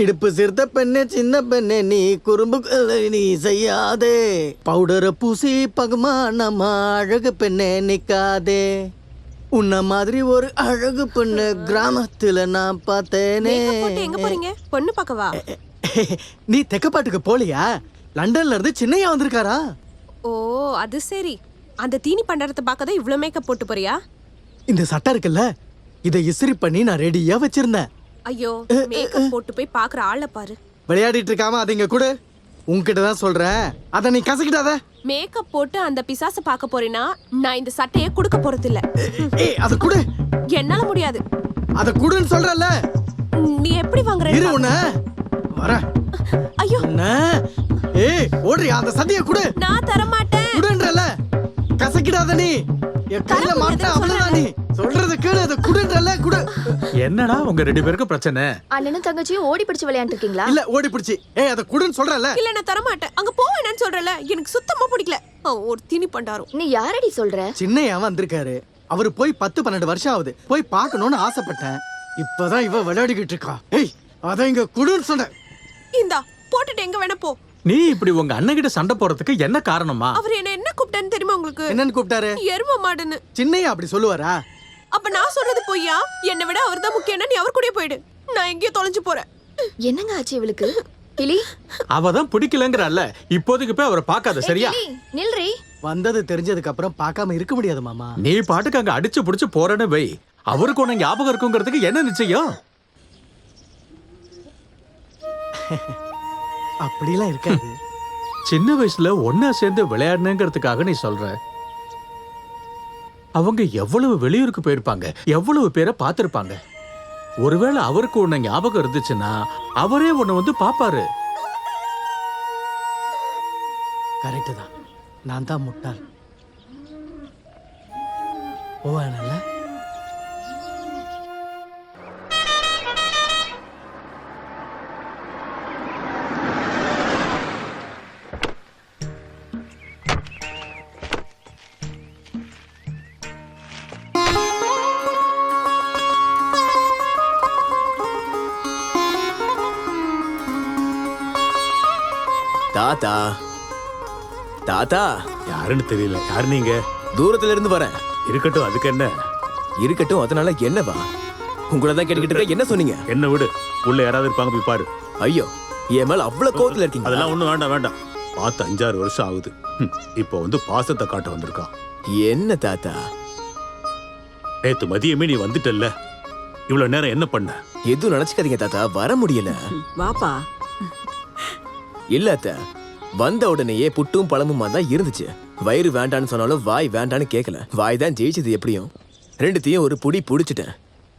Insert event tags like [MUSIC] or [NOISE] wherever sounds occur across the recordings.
இடுப்பு சிறுத்த பெண்ணே சின்ன பெண்ணே நீ குறும்பு நீ செய்யாதே. பவுடரை பூசி பகுமானமா அழகு பெண்ணே நிக்காதே. உன்ன மாதிரி ஒரு அழகு பெண்ணு கிராமத்துல நான் பார்த்தேனே. எங்க போறீங்க? பொண்ணு பார்க்கவா? நீ தெக்கப்பாட்டுக்கு போலியா? லண்டன்ல இருந்து சின்னையா வந்திருக்காரா? ஓ அது சரி. அந்த தீனி பண்டாரத்தை பார்க்க தான் இவ்ளோ மேக்கப் போட்டு போறியா? இந்த சட்டை இருக்குல்ல இதை இஸ்திரி பண்ணி நான் ரெடியா வச்சிருந்தேன். ஐயோ மேக்கப் போட்டு போய் பாக்குற ஆளை பாரு. விளையாடிட்டு இருக்காம அதை இங்க கொடு. உன்கிட்ட தான் சொல்றேன். அதை நீ கசக்கிட்டாத மேக்கப் போட்டு அந்த பிசாச பார்க்க போறேன்னா நான் இந்த சட்டையை கொடுக்க போறது இல்ல ஏய் அதை கொடு. என்னால முடியாது. அதை குடுன்னு சொல்றல நீ எப்படி வாங்குற இரு உன்ன. வர. ஐயோ. உன்ன. ஏய் ஓடுறியா? அந்த சதியை குடு. நான் தர மாட்டேன் குடுன்றல கசக்கிடாத நீ. என் கையில மாட்ட அவ்வளவுதான் நீ. சொல்றது கேளு அதை குடுன்றல குடு. என்னடா உங்க ரெண்டு பேருக்கு பிரச்சனை? அண்ணனும் தங்கச்சியும் ஓடி பிடிச்சு விளையாண்டு இருக்கீங்களா? இல்ல ஓடி பிடிச்சி. ஏய் அதை குடுன்னு சொல்றல இல்ல நான் தர மாட்டேன் அங்க போ என்னன்னு சொல்றல எனக்கு சுத்தமா பிடிக்கல. ஒரு தீனி பண்டாரம். நீ யாரடி சொல்ற? சின்னையா வந்திருக்காரு. அவரு போய் பத்து பன்னெண்டு வருஷம் ஆகுது. போய் பார்க்கணும்னு ஆசைப்பட்டேன். இப்பதான் இவ விளையாடிக்கிட்டு இருக்கா. ஏய் அதை இங்க குடுன்னு சொன்ன. இந்தா போட்டுட்டு எங்க வேணா போ. நீ இப்படி உங்க அண்ணன் கிட்ட சண்டை போறதுக்கு என்ன காரணமா? அவர் என்ன கூப்பிட்டான்னு தெரியுமா உங்களுக்கு? என்னன்னு கூப்பிட்டாரு? எரும மாடுன்னு. சின்னையா அப்படி சொல்லுவாரா? அப்ப நான் சொல்றது பொய்யா? என்னை விட அவர் தான் முக்கியம்னா நீ அவர் கூடயே போயிடு. நான் எங்கேயோ தொலைஞ்சு போறேன். என்னங்க ஆச்சு இவளுக்கு? கிளி? அவ தான் பிடிக்கலங்கிறல்ல இப்போதைக்கு போய் அவரை பார்க்காத சரியா? கிளி, நில்றி. வந்தது தெரிஞ்சதுக்கு அப்புறம் பார்க்காம இருக்க முடியாது மாமா. நீ பாட்டுக்கு அங்க அடிச்சு புடிச்சு போறேன்னு வை. அவருக்கு உன்னை ஞாபகம் இருக்குங்கிறதுக்கு என்ன நிச்சயம்? [LAUGHS] அப்படிலாம் இருக்காது. சின்ன வயசுல ஒன்னா சேர்ந்து விளையாடணுங்கிறதுக்காக நீ சொல்ற? அவங்க எவ்வளவு வெளியூருக்கு போயிருப்பாங்க எவ்வளவு பேரை பார்த்திருப்பாங்க. ஒருவேளை அவருக்கு உன்னை ஞாபகம் இருந்துச்சுன்னா அவரே உன்னை வந்து பாப்பாரு கரெக்டு தான் நான் தான் முட்டாள். போவானல்ல தாத்தா. தாத்தா? யாருன்னு தெரியல. யாரு நீங்க? தூரத்துல இருந்து வரேன். இருக்கட்டும் அதுக்கு என்ன? இருக்கட்டும் அதனால என்னவா? உங்களை தான் கேட்டுக்கிட்டு இருக்க என்ன சொன்னீங்க? என்ன விடு. உள்ள யாராவது இருப்பாங்க போய் பாரு. ஐயோ என் மேல அவ்வளவு கோவத்துல இருக்கீங்க அதெல்லாம் ஒண்ணும் வேண்டாம் வேண்டாம். பார்த்து அஞ்சாறு வருஷம் ஆகுது. ஹம், இப்போ வந்து பாசத்தை காட்ட வந்திருக்கான் என்ன தாத்தா? நேத்து மதியமே நீ வந்துட்டல்ல. இவ்வளவு நேரம் என்ன பண்ண? எதுவும் நினைச்சுக்காதீங்க தாத்தா வர முடியல. வாப்பா இல்ல அத்த வந்த உடனேயே புட்டும் பழமுமா தான் இருந்துச்சு. வயிறு வேண்டான்னு சொன்னாலும் வாய் வேண்டான்னு கேட்கல வாய் தான் ஜெயிச்சது எப்படியும். ரெண்டுத்தையும் ஒரு புடி புடிச்சிட்டேன்.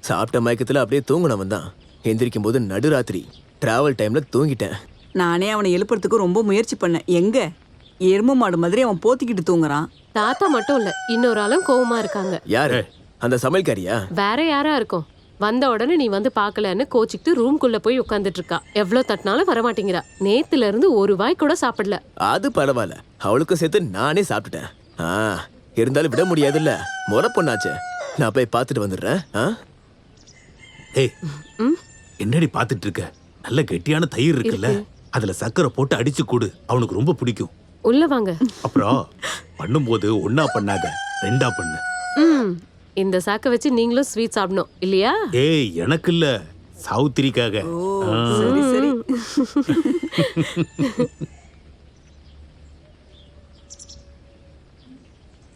சாப்பிட்ட மயக்கத்துல அப்படியே தூங்கினவன் தான். எந்திரிக்கும் போது நடுராத்திரி. டிராவல் டைம்ல தூங்கிட்டேன். நானே அவனை எழுப்புறதுக்கு ரொம்ப முயற்சி பண்ணேன். எங்க? எரும மாடு மாதிரி அவன் போத்திக்கிட்டு தூங்குறான். தாத்தா மட்டும் இல்ல இன்னொரு ஆளும் கோவமா இருக்காங்க. யாரு? அந்த சமையல்காரியா? வேற யாரா இருக்கும்? வந்த உடனே நீ வந்து பார்க்கலன்னு கோச்சிக்கிட்டு ரூம்குள்ள போய் உட்காந்துட்டு இருக்கா. எவ்வளவு தட்டினாலும் வர மாட்டேங்கிறா நேத்துல இருந்து ஒரு வாய் கூட சாப்பிடல. அது பரவாயில்ல. அவளுக்கும் சேர்த்து நானே சாப்பிட்டுட்டேன். ஆ இருந்தாலும் விட முடியாதுல்ல. முறை பொண்ணாச்சே. நான் போய் பார்த்துட்டு வந்துடுறேன். ஆ? ஏய் என்னடி பாத்துட்டு இருக்க? நல்ல கெட்டியான தயிர் இருக்குல்ல. அதுல சக்கரை போட்டு அடிச்சு கூடு. அவனுக்கு ரொம்ப பிடிக்கும். உள்ள வாங்க. அப்புறம் பண்ணும்போது ஒன்னா பண்ணாத ரெண்டா பண்ணு. ம். இந்த சாக்க வச்சு நீங்களும் ஸ்வீட் சாப்பிடணும் இல்லையா? ஏய் எனக்கு இல்ல சாவுத்திரிக்காக சரி [LAUGHS]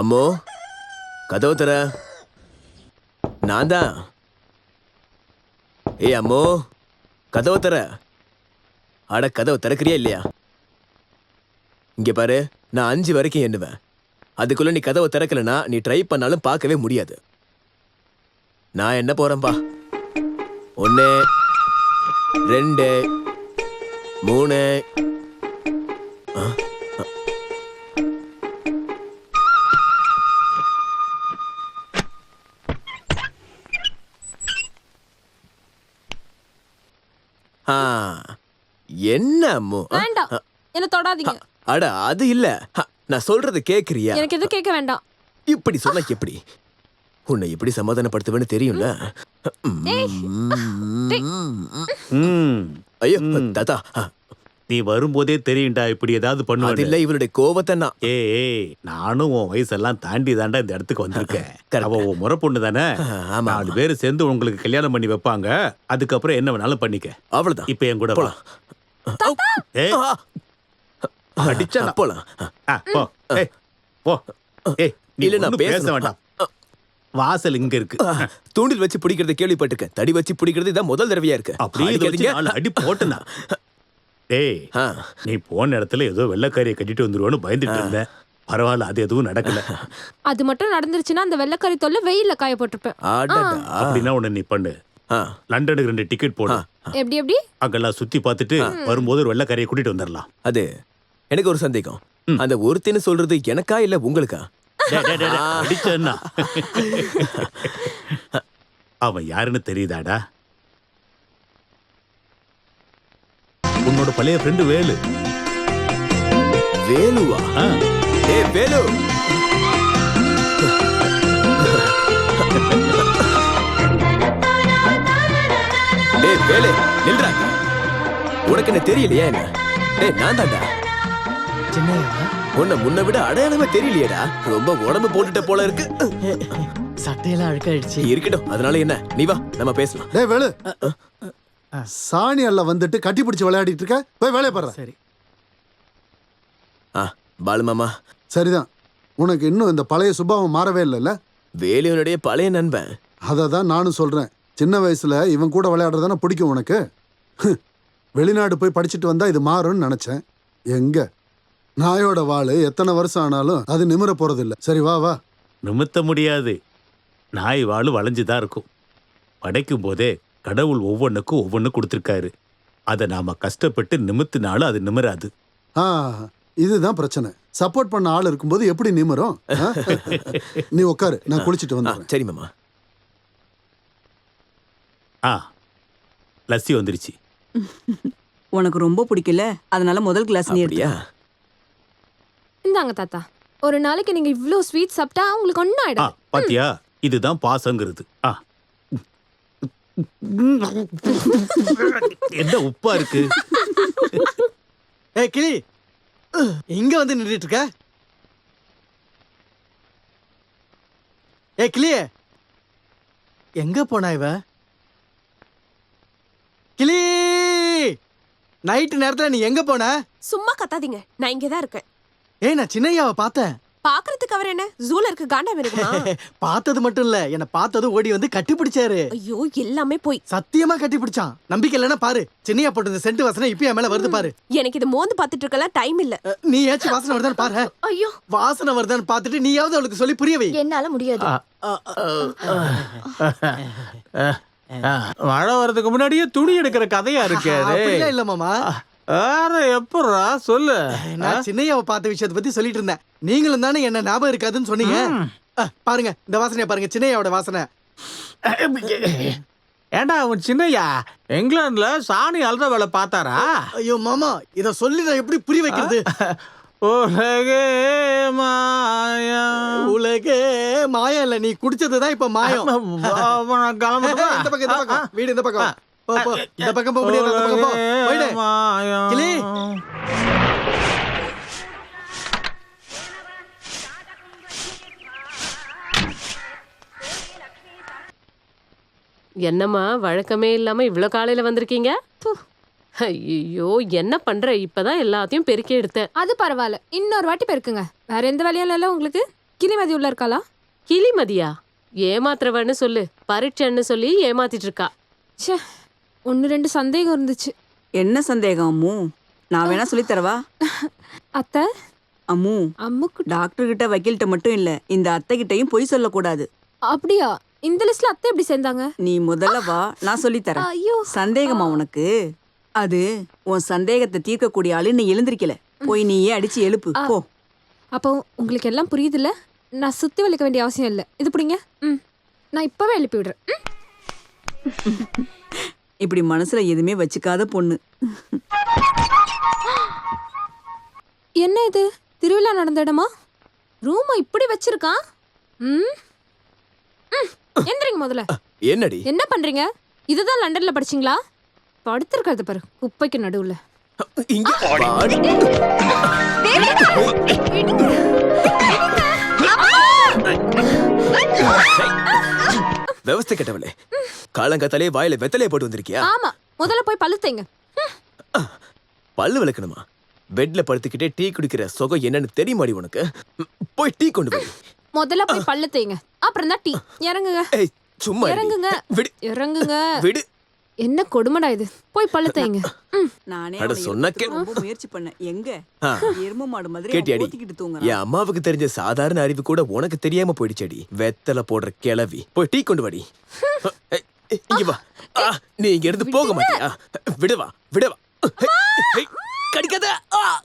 அம்மோ கதவு தர நான் தான். ஏய் அம்மோ கதவு தர அட கதவு திறக்கிறியா இல்லையா? இங்க பாரு நான் அஞ்சு வரைக்கும் எண்ணுவேன். அதுக்குள்ள நீ கதவை திறக்கலனா நீ ட்ரை பண்ணாலும் பார்க்கவே முடியாது. நான் என்ன போறேன்பா? ஒன்று ரெண்டு மூணு என்ன வேண்டாம். என்ன தொடாதீங்க. அட அது இல்ல. நான் சொல்றது கேக்குறியா? எனக்கு எதுவும் கேட்க வேண்டாம். இப்படி சொன்னா எப்படி? உன்னை எப்படி சமாதானப்படுத்துவேன்னு தெரியும்ல? ம். ஐயோ. தாத்தா. நீ வரும்போதே தெரியும்டா இப்படி ஏதாவது அது பண்ணுவேன் இல்ல இவளுடைய கோவத்தை நான் ஏய் ஏய், நானும் உன் வயசெல்லாம் தாண்டி தாண்டா இந்த இடத்துக்கு வந்திருக்கேன். அவ உன் முறை பொண்ணு தானே நாலு பேர் சேர்ந்து உங்களுக்கு கல்யாணம் பண்ணி வைப்பாங்க. அதுக்கப்புறம் என்ன வேணாலும் பண்ணிக்க. அவ்வளவுதான். இப்ப என் கூட அடிச்சா போலாம் ஆ, போ. ஏய் போ. ஏய் நீ இல்ல, நான் பேச. வேண்டாம். வாசல் இங்க இருக்கு. தூண்டில் வச்சு பிடிக்கிறத கேள்விப்பட்டிருக்கேன். தடி வச்சு பிடிக்கிறது இதான் முதல் தடவையா இருக்கு. அப்படியே இதை வச்சு. நாலு அடி போட்டனா. டேய் நீ போன இடத்துல ஏதோ வெள்ளக்காரியை கட்டிட்டு வந்துருவோன்னு பயந்துட்டு இருந்தேன். பரவாயில்ல அது எதுவும் நடக்கல. அது மட்டும் நடந்துருச்சுன்னா அந்த வெள்ளைக்கறி தொல்லை வெயில்ல காய போட்டிருப்பேன். அடடா. அப்படின்னா உன்னை நீ பண்ணு. லண்டனுக்கு ரெண்டு டிக்கெட் போடு. எப்படி எப்படி? அங்கெல்லாம் சுத்தி பார்த்துட்டு வரும்போது ஒரு வெள்ளக்காரியை கூட்டிட்டு வந்துடலாம் அது. எனக்கு ஒரு சந்தேகம். அந்த ஒருத்தின்னு சொல்றது எனக்கா இல்ல உங்களுக்கா. [LAUGHS] அவன் யாருன்னு தெரியுதாடா? உன்னோட பழைய ஃப்ரெண்டு வேலு. வேலுவா? ஏ வேலு! [LAUGHS] டேய் வேலு நில்றா. உனக்கு என்ன தெரியலையா என்ன? டேய் நான் தான்டா சின்னையா உன்னை முன்ன விட அடையாளமே தெரியலையேடா. ரொம்ப உடம்பு போட்டுட்ட போல இருக்கு. சட்டையெல்லாம் அழுக்காயிடுச்சு. இருக்கட்டும் அதனால என்ன? நீ வா நம்ம பேசலாம். டேய் வேலு. சாணி அல்ல வந்துட்டு கட்டி பிடிச்சு விளையாடிட்டு இருக்க? போய் வேலையை பாரு. சரி. ஆ பாலு மாமா. சரிதான். உனக்கு இன்னும் இந்த பழைய சுபாவம் மாறவே இல்லைல்ல? வேலுவனுடைய பழைய நண்பன். அதை தான் நானும் சொல்றேன். சின்ன வயசுல இவன் கூட விளையாடுறதானே பிடிக்கும் உனக்கு? ஹ், வெளிநாடு போய் படிச்சுட்டு வந்தா இது மாறும்னு நினைச்சேன். எங்க? நாயோட வாள் எத்தனை வருஷம் ஆனாலும் அது நிமிர போறதில்ல. சரி வா வா. நிமித்த முடியாது. நாய் வாழு வளைஞ்சுதான் இருக்கும். படைக்கும் போதே கடவுள் ஒவ்வொன்றுக்கும் ஒவ்வொன்று கொடுத்துருக்காரு. அதை நாம கஷ்டப்பட்டு நிமித்தினாலும் அது நிமிராது. ஆ இதுதான் பிரச்சனை. சப்போர்ட் பண்ண ஆள் இருக்கும்போது எப்படி நிமிரும்? ஆ? [LAUGHS] நீ உட்காரு நான் குளிச்சுட்டு ஆ வந்துடுறேன். சரி மாமா. ஆ லஸ்ஸி வந்துருச்சு. உனக்கு ரொம்ப பிடிக்கல? அதனால முதல் கிளாஸ் நீ அப்படியா? எடுத்து இந்தாங்க தாத்தா. ஒரு நாளைக்கு நீங்க இவ்ளோ ஸ்வீட் சாப்பிட்டா உங்களுக்கு ஒன்னும் ஆ ஆயிடும் பாத்தியா? இதுதான் பாசங்கிறது. ஆ. என்ன உப்பா இருக்கு? ஏ கிளி. இங்க வந்து நின்றுட்டு இருக்க ஏ கிளியே எங்க போனா இவ? கிளி! நைட்டு நேரத்துல நீ எங்க போன? சும்மா கத்தாதீங்க. நான் இங்கதான் இருக்கேன். ஏய் நான் சின்னையாவை பார்த்தேன் பாக்குறதுக்கு அவர் என்ன ஜூல இருக்க காண்டா இருக்குமா பார்த்தது மட்டும் இல்ல என்ன பார்த்தது ஓடி வந்து கட்டி பிடிச்சாரு ஐயோ எல்லாமே போய் சத்தியமா கட்டி பிடிச்சான் நம்பிக்கை இல்லைன்னா பாரு சின்னையா போட்டது சென்ட் வாசனை இப்பயும் என் மேல வருது பாரு எனக்கு இது மோந்து பாத்துட்டு இருக்கலாம் டைம் இல்ல நீ ஏச்சும் வாசனை வருதான்னு பாரு ஐயோ வாசனை வருதான்னு பார்த்துட்டு நீயாவது அவளுக்கு சொல்லி புரிய வை என்னால முடியாது மழை வர்றதுக்கு முன்னாடியே துணி எடுக்கிற கதையா இருக்கு இல்ல மாமா வேற எப்படா சொல்லு. நான் சின்னையாவை பார்த்த விஷயத்தை பத்தி சொல்லிட்டு இருந்தேன். நீங்களும் தானே என்ன ஞாபகம் இருக்காதுன்னு சொன்னீங்க? பாருங்க இந்த வாசனையை பாருங்க சின்னையாவோட வாசனை. ஏண்டா அவன் சின்னையா? இங்கிலாந்துல சாணி அழுத வேலை பார்த்தாரா? ஐயோ மாமா இத சொல்லி நான் எப்படி புரிய வைக்கிறது? உலகே மாயா. உலகே மாயம் இல்ல நீ குடிச்சதுதான் இப்ப மாயம். வீடு இந்த பக்கம். போ, போ. இந்த பக்கம் போக முடியாது. அந்த பக்கம் போ. போயிடு. கிளி. என்னம்மா வழக்கமே இல்லாம இவ்ளோ காலையில வந்திருக்கீங்க? ஐயோ என்ன பண்ற? இப்பதான் எல்லாத்தையும் பெருக்கி எடுத்தேன். அது பரவாயில்ல. இன்னொரு வாட்டி பெருக்குங்க. வேற எந்த வேலையும் இல்ல உங்களுக்கு? கிளிமதி உள்ள இருக்காளா? கிளிமதியா ஏமாத்துறவன்னு சொல்லு. பரீட்சைன்னு சொல்லி ஏமாத்திட்டு இருக்கா. ச்சே. ஒன்னு ரெண்டு சந்தேகம் இருந்துச்சு. என்ன சந்தேகம் அம்மு? நான் வேணா சொல்லித் தரவா அத்தை? அம்மு அம்முக்கு டாக்டர் கிட்ட வக்கீல்கிட்ட மட்டும் இல்ல இந்த அத்தை கிட்டயும் பொய் சொல்லக்கூடாது. அப்படியா? இந்த லிஸ்ட்ல அத்தை எப்படி சேர்ந்தாங்க? நீ முதல்ல வா நான் சொல்லித் தரேன் ஐயோ. சந்தேகமா உனக்கு? அது உன் சந்தேகத்தை தீர்க்கக்கூடிய ஆளு நீ எழுந்திருக்கல. போய் நீயே அடிச்சு எழுப்பு போ. அப்போ உங்களுக்கு எல்லாம் புரியுதுல்ல? நான் சுத்தி வலிக்க வேண்டிய அவசியம் இல்லை. இது பிடிங்க. ம். நான் இப்பவே எழுப்பி விடுறேன். ம். இப்படி மனசுல எதுவுமே வச்சுக்காத பொண்ணு. என்ன இது? திருவிழா நடந்த இடமா? ரூமை இப்படி வச்சிருக்கான் ம்? ம். எந்திரிங்க முதல்ல. என்னடி? என்ன பண்றீங்க? இதுதான் லண்டன்ல படிச்சீங்களா? படுத்திருக்கிறத பாரு குப்பைக்கு நடுவுல. இங்க விவஸ்தை கெட்டவளே. காலங்காத்தாலே வாயில வெத்தலையை போட்டு வந்திருக்கியா? ஆமா முதல்ல போய் பல்லு தேங்க பல்லு விளக்கணுமா? பெட்ல படுத்துக்கிட்டே டீ குடிக்கிற சுகம் என்னன்னு தெரியுமாடி உனக்கு? போய் டீ கொண்டு போய் முதல்ல போய் பல்லு தேங்க அப்புறம் தான் டீ. இறங்குங்க. சும்மா. இறங்குங்க. விடு. இறங்குங்க. விடு. என்ன கொடுமைடா இது? போய் பல்லு தேங்க ம். நானே அட, அவளை சொன்னா எழுப்ப கே- ரொம்ப முயற்சி பண்ணேன். எங்க. எரும மாடு மாதிரி கேட்டியாடி என் அம்மாவுக்கு தெரிஞ்ச சாதாரண அறிவு கூட உனக்கு தெரியாம போயிடுச்சடி. வெத்தலை போடுற கிளவி. போய் டீ கொண்டு வாடி. இங்க வா. ஆ, நீ இங்க இருந்து போக மாட்டியா? விடுவா விடுவா கடிக்காத. ஆ!